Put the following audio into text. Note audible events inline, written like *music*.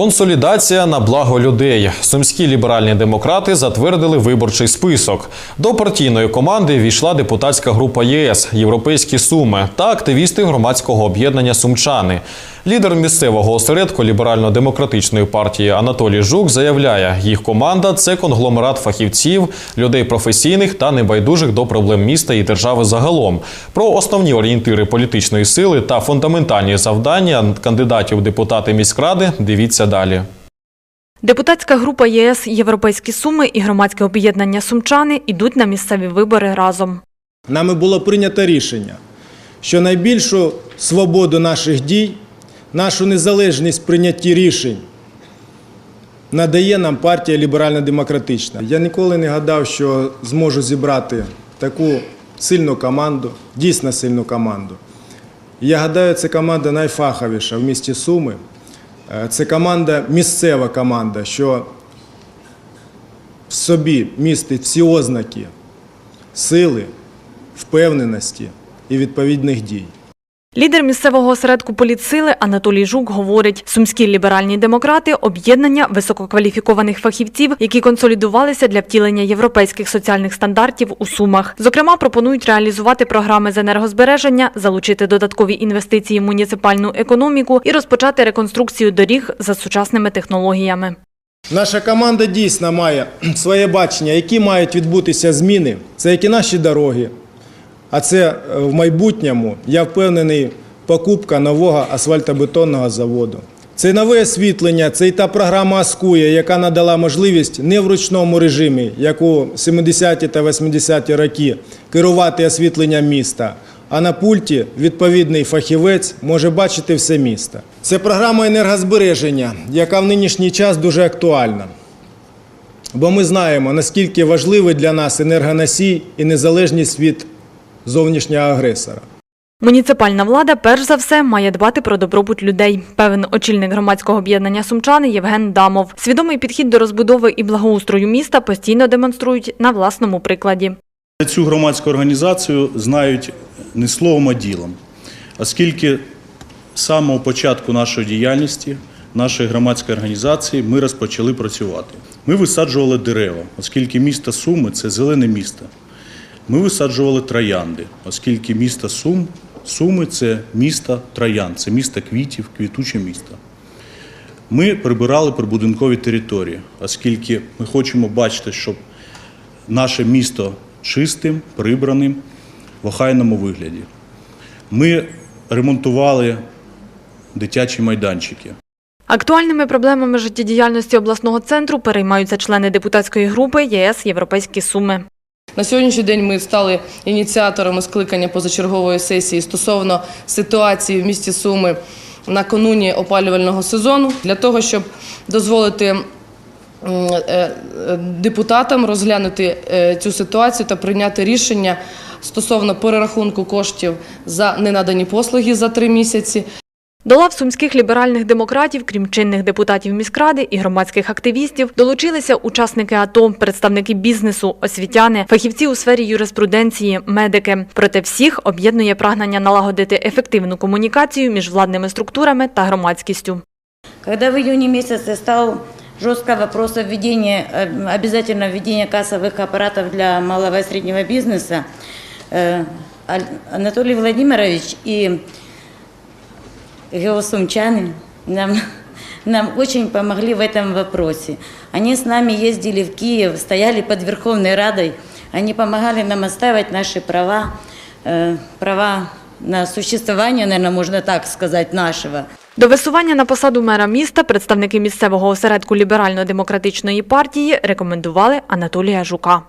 Консолідація на благо людей. Сумські ліберальні демократи затвердили виборчий список. До партійної команди війшла депутатська група ЄС Європейські суми та активісти громадського об'єднання Сумчани. Лідер місцевого осередку ліберально-демократичної партії Анатолій Жук заявляє, їх команда це конгломерат фахівців, людей професійних та небайдужих до проблем міста і держави загалом. Про основні орієнтири політичної сили та фундаментальні завдання кандидатів депутати міськради дивіться далі. Депутатська група ЄС Європейські суми і громадське об'єднання Сумчани йдуть на місцеві вибори разом. Нами було прийнято рішення, що найбільшу свободу наших дій, нашу незалежність в прийнятті рішень надає нам партія ліберально-демократична. Я ніколи не гадав, що зможу зібрати таку сильну команду, дійсно сильну команду. Я гадаю, це команда найфаховіша в місті Суми. Е, Це команда, місцева команда, що в собі містить всі ознаки сили, впевненості і відповідних дій. Лідер місцевого осередку політсили Анатолій Жук говорить, сумські ліберальні демократи – об'єднання висококваліфікованих фахівців, які консолідувалися для втілення європейських соціальних стандартів у Сумах. Зокрема, пропонують реалізувати програми з енергозбереження, залучити додаткові інвестиції в муніципальну економіку і розпочати реконструкцію доріг за сучасними технологіями. Наша команда дійсно має *clears throat* своє бачення, які мають відбутися зміни. Це як і наші дороги. А це е, в майбутньому, я впевнений, покупка нового асфальтобетонного заводу. Це нове освітлення, це і та програма Аскуя, яка надала можливість не в ручному режимі, як у 70-ті та 80-ті роки, керувати освітленням міста. А на пульті відповідний фахівець може бачити все місто. Це програма енергозбереження, яка в нинішній час дуже актуальна. Бо ми знаємо, наскільки важливий для нас енергоносій і незалежність від зовнішнього агресора. Муніципальна влада перш за все має дбати про добробут людей. Певен очільник громадського об'єднання Сумчани Євген Дамов. Свідомий підхід до розбудови і благоустрою міста постійно демонструють на власному прикладі. Цю громадську організацію знають не словом, а ділом, оскільки з самого початку нашої діяльності, нашої громадської організації, ми розпочали працювати. Ми висаджували дерева, оскільки місто Суми це зелене місто. Ми висаджували троянди, оскільки місто Сум, Суми це місто троянд, це місто квітів, квітуче місто. Ми прибирали прибудинкові території, оскільки ми хочемо бачити, щоб наше місто чистим, прибраним, в охайному вигляді. Ми ремонтували дитячі майданчики. Актуальними проблемами життєдіяльності обласного центру переймаються члени депутатської групи ЄС Європейські суми. На сьогоднішній день ми стали ініціаторами скликання позачергової сесії стосовно ситуації в місті Суми накануні опалювального сезону для того, щоб дозволити е, е, депутатам розглянути е, цю ситуацію та прийняти рішення стосовно перерахунку коштів за ненадані послуги за три місяці. До лав сумських ліберальних демократів, крім чинних депутатів міськради і громадських активістів, долучилися учасники АТО, представники бізнесу, освітяни, фахівці у сфері юриспруденції, медики. Проте всіх об'єднує прагнення налагодити ефективну комунікацію між владними структурами та громадськістю. Когда в июне месяце стал жестко вопрос о введении, э, обязательно введения кассовых аппаратов для малого и среднего бизнеса, э, Аль- Анатолий Владимирович и геосумчане нам, нам очень помогли в этом вопросе. Они с нами ездили в Киев, стояли под Верховной Радой, они помогали нам отстаивать наши права, э, права на существование, наверное, можно так сказать, нашего. До висування на посаду мера міста представники місцевого осередку ліберально-демократичної партії рекомендували Анатолія Жука.